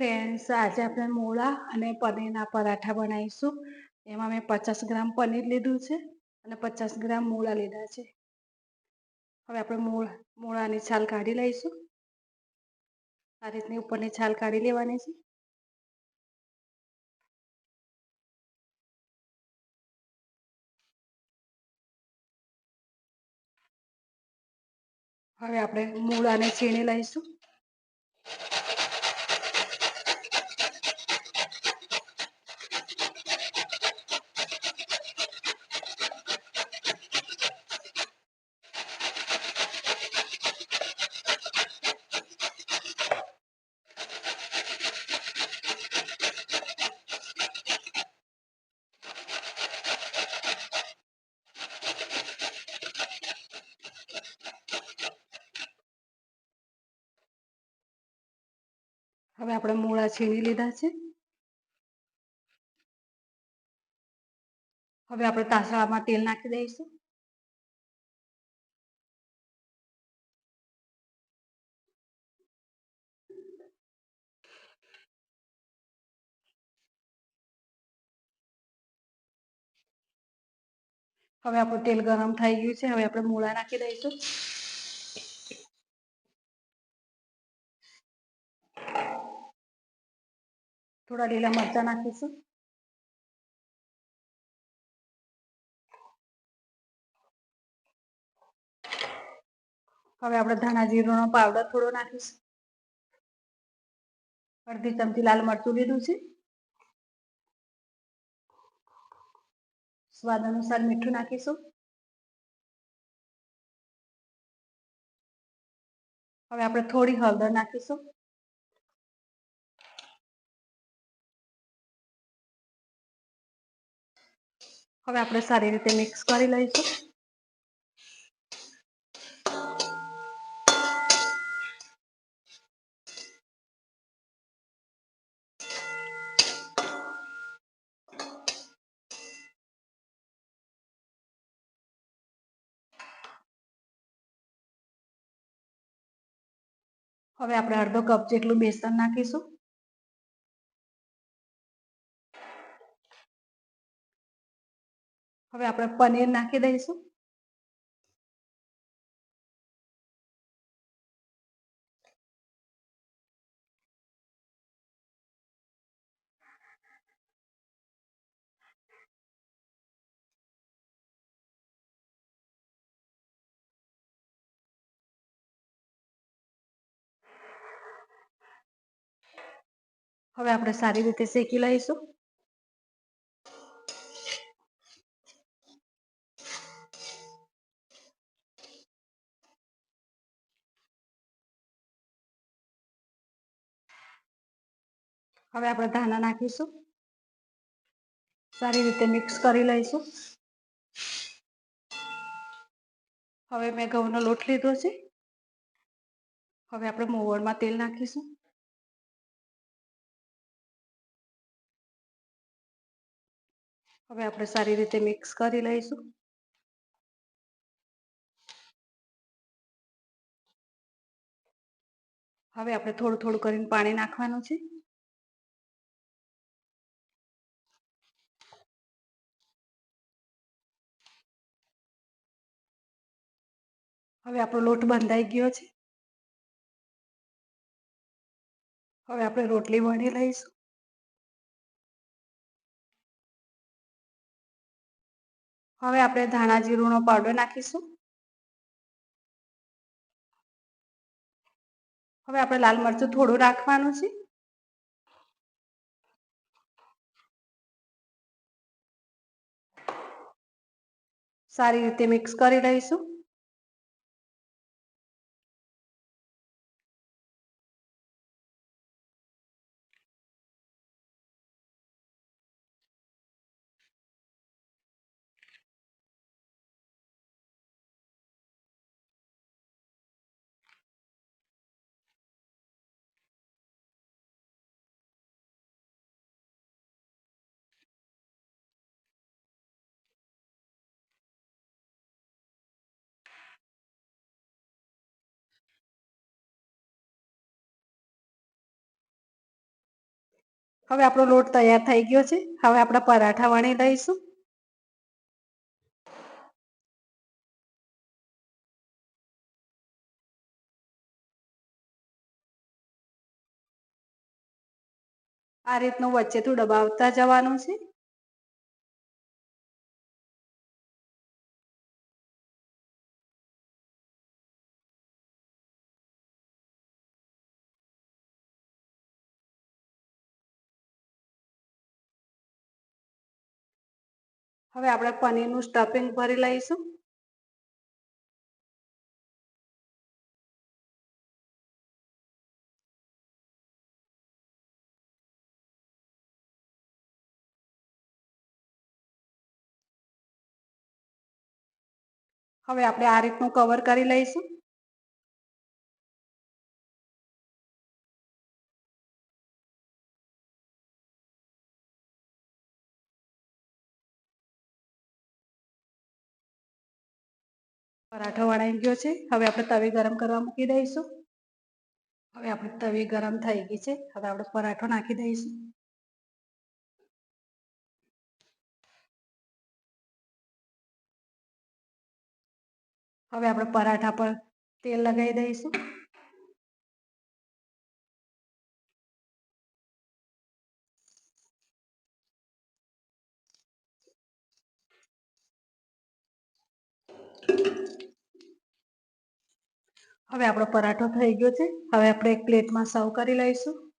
Friends આજે આપણે મૂળા અને પનીરના પરાઠા બનાવીશું. એમાં મેં પચાસ ગ્રામ પનીર લીધું છે અને પચાસ ગ્રામ મૂળા લીધા છે. હવે આપણે મૂળ, મૂળાની છાલ કાઢી લઈશું. આ રીતની ઉપરની છાલ કાઢી લેવાની છે. હવે આપણે મૂળાને છીણી લઈશું. હવે આપણે મૂળા છીણી લીધા છે. હવે આપણે તાસળામાં તેલ નાખી દઈશું. હવે આપણું તેલ ગરમ થઈ ગયું છે. હવે આપણે મૂળા નાખી દઈશું. થોડા લીલા મરચા નાખીશું. હવે આપણે ધાણા જીરુંનો પાવડર થોડો નાખીશું. અડધી ચમચી લાલ મરચું લીધું છે. સ્વાદ અનુસાર મીઠું નાખીશું. હવે આપણે થોડી હળદર નાખીશું. હવે આપણે સારી રીતે મિક્સ કરી લઈશું. હવે આપણે અડધો કપ જેટલું બેસન નાખીશું. હવે આપણે પનીર નાખી દઈશું. હવે આપણે સારી રીતે શેકી લઈશું. હવે આપણે ધાણા નાખીશું. સારી રીતે મિક્સ કરી લઈશું. હવે મેં ઘઉંનો લોટ લીધો છે. હવે આપણે મોવણમાં તેલ નાખીશું. હવે આપણે સારી રીતે મિક્સ કરી લઈશું. હવે આપણે થોડું થોડું કરીને પાણી નાખવાનું છે. હવે આપણો લોટ બંધાઈ ગયો છે. હવે આપણે રોટલી વણી લઈશું. હવે આપણે ધાણા જીરુંનો પાવડર નાખીશું. હવે આપણે લાલ મરચું થોડું રાખવાનું છે. સારી રીતે મિક્સ કરી લઈશું. હવે આપણો લોટ તૈયાર થઈ ગયો છે. હવે આપણે પરાઠા વણી લઈશું. આ રીતનું વચ્ચેથી દબાવતા જવાનું છે. હવે આપણે પનીરનું સ્ટફિંગ ભરી લઈશું. હવે આપણે આ રીતનું કવર કરી લઈશું. પરાઠો વણાઈ ગયો છે. હવે આપણે તવી ગરમ કરવા મૂકી દઈશું. હવે આપણે તવી ગરમ થઈ ગઈ છે. હવે આપણે પરાઠો નાખી દઈશું. હવે આપણે પરાઠા પર તેલ લગાવી દઈશું. હવે આપણો પરાઠો થઈ ગયો છે. હવે આપણે એક પ્લેટમાં સર્વ કરી લઈશું.